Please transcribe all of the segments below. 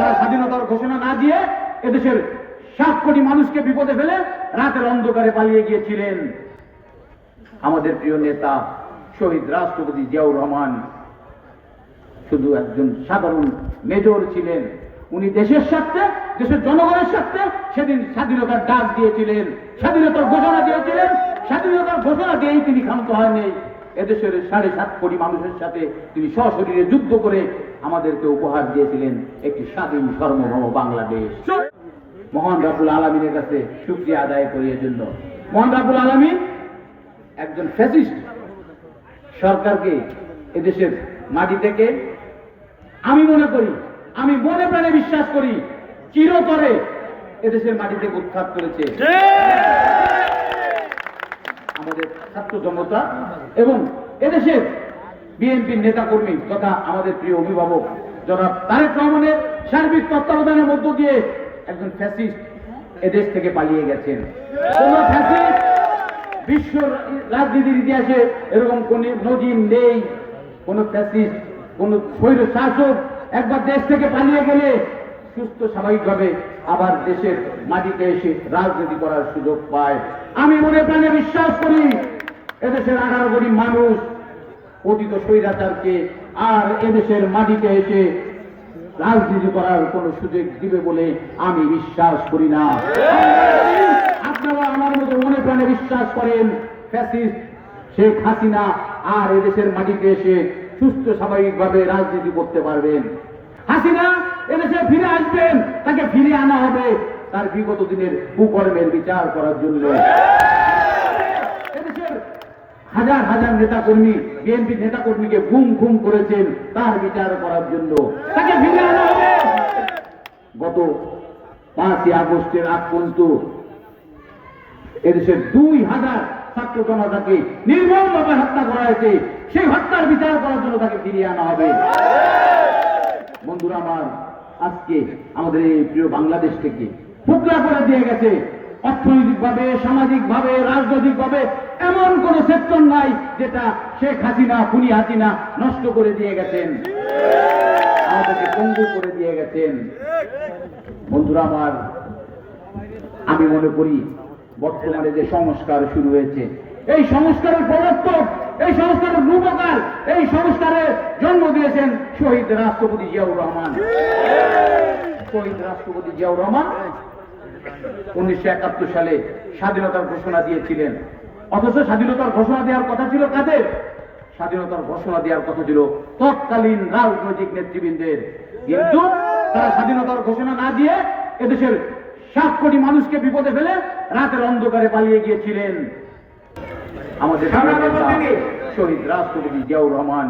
তারা স্বাধীনতার ঘোষণা না দিয়ে এদেশের সাত কোটি মানুষকে বিপদে ফেলে রাতের অন্ধকারে পালিয়ে গিয়েছিলেন। আমাদের প্রিয় নেতা, শহীদ রাষ্ট্রপতি জিয়াউর রহমান শুধু একজন সাধারণ মেজর ছিলেন। উনি দেশের স্বার্থে, দেশের জনগণের স্বার্থে সেদিন স্বাধীনতার ডাক দিয়েছিলেন, স্বাধীনতার ঘোষণা দিয়েছিলেন। স্বাধীনতার ঘোষণা দিয়েই তিনি ক্ষান্ত হয়নি এদেশের সাড়ে সাত কোটি মানুষের সাথে তিনি সশরীরে যুদ্ধ করে আমাদেরকে উপহার দিয়েছিলেন একটি স্বাধীন সার্বভৌম বাংলাদেশ। মহান রাবুল আলমিনের কাছে শুক্রিয়া আদায় করি জন্য। মহান রাবুল আলমিন একজন ফ্যাসিস্ট। সরকারকে এদেশের মাটি থেকে আমি মনে করি, আমি মনে প্রাণে বিশ্বাস করি, চিরতরে এদেশের মাটি থেকে উৎখাত করেছে। ছাত্র জনতা এবং এদেশের বিএনপির নেতাকর্মী তথা আমাদের প্রিয় অভিভাবক জনাব তারেক রহমানের সার্বিক তত্ত্বাবধানের মধ্য দিয়ে একজন ফ্যাসিস্ট এদেশ থেকে পালিয়ে গেছেন। বিশ্ব রাজনীতির ইতিহাসে এরকম কোন নজির নেই। কোন ফ্যাসিস্ট, কোন স্বৈর শাসক একবার দেশ থেকে পালিয়ে গেলে সুস্থ স্বাভাবিকভাবে আবার দেশের মাটিতে এসে রাজনীতি করার সুযোগ পায়। আমি মনে প্রাণে বিশ্বাস করি এদেশের আঠারো কোটি মানুষ অতীত স্বৈরাচারকে আর এদেশের মাটিতে এসে রাজনীতি করার কোন সুযোগ দিবে বলে আমি বিশ্বাস করি না। আপনারা আমার মতো মনে প্রাণে বিশ্বাস করেন, ফ্যাসিস্ট শেখ হাসিনা আর এদেশের মাটিতে এসে সুস্থ স্বাভাবিকভাবে রাজনীতি করতে পারবেন। হাসিনা এদেশে ফিরে আসবেন, তাকে ফিরে আনা হবে তার বিগত দিনের কুকর্মের বিচার করার জন্য। হাজার হাজার নেতা কর্মী বিএনপি নেতা কর্মীকে গুম গুম করেছেন তার বিচার করার জন্য। তাকে ফিরে আনা হবে। গত পাঁচই আগস্টের আগ পর্যন্ত এদেশের দুই হাজার ছাত্র জনতাকে নির্মমভাবে হত্যা করা হয়েছে। সেই হত্যার বিচার করার জন্য তাকে ফিরিয়ে আনা হবে। বন্ধুরা আমার, আজকে আমাদের এই প্রিয় বাংলাদেশ থেকে টুকরা করে দিয়ে গেছে। অর্থনৈতিক ভাবে সামাজিক ভাবে রাজনৈতিক ভাবে এমন কোন সেক্টর নাই যেটা শেখ হাসিনা, খুনি হাসিনা নষ্ট করে দিয়ে গেছেন। আমাদেরকে পঙ্গু করে দিয়ে গেছেন। বন্ধুরা আমার, আমি মনে করি বর্তমানে যে সংস্কার শুরু হয়েছে, এই সংস্কারের প্রবর্তক, এই সংস্কারের রূপকার, এই সংস্কারের জন্ম দিয়েছেন শহীদ রাষ্ট্রপতি জিয়াউর রহমান। শহীদ রাষ্ট্রপতি জিয়াউর রহমান উনিশশো একাত্তর সালে স্বাধীনতার ঘোষণা দিয়েছিলেন। অথচ স্বাধীনতার ঘোষণা দেওয়ার কথা ছিল কাদের? স্বাধীনতার ঘোষণা দেওয়ার কথা ছিল তৎকালীন রাজনৈতিক নেতৃবৃন্দের। কিন্তু তারা স্বাধীনতার ঘোষণা না দিয়ে এদেশের সাত কোটি মানুষকে বিপদে ফেলে রাতের অন্ধকারে পালিয়ে গিয়েছিলেন। আমাদের শহীদ রাষ্ট্রপতি জিয়াউর রহমান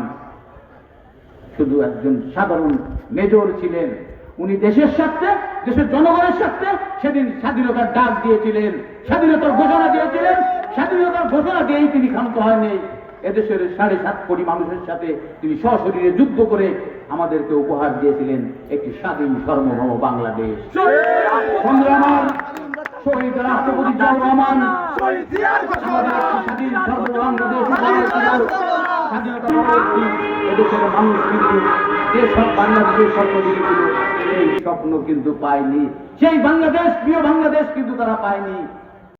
শুধু একজন সাধারণ মেজর ছিলেন। উনি দেশের স্বার্থে দেশের জনগণের স্বার্থে সেদিন স্বাধীনতার ডাক দিয়েছিলেন স্বাধীনতার ঘোষণা দিয়েছিলেন। স্বাধীনতার ঘোষণা দিয়েই তিনি ক্ষান্ত হয়নি। এদেশের সাড়ে সাত কোটি মানুষের সাথে তিনি সশরীরে যুদ্ধ করে আমাদেরকে উপহার দিয়েছিলেন একটি স্বাধীন সার্বভৌম বাংলাদেশ। স্বপ্ন কিন্তু পায়নি। সেই বাংলাদেশ, প্রিয় বাংলাদেশ কিন্তু তারা পায়নি।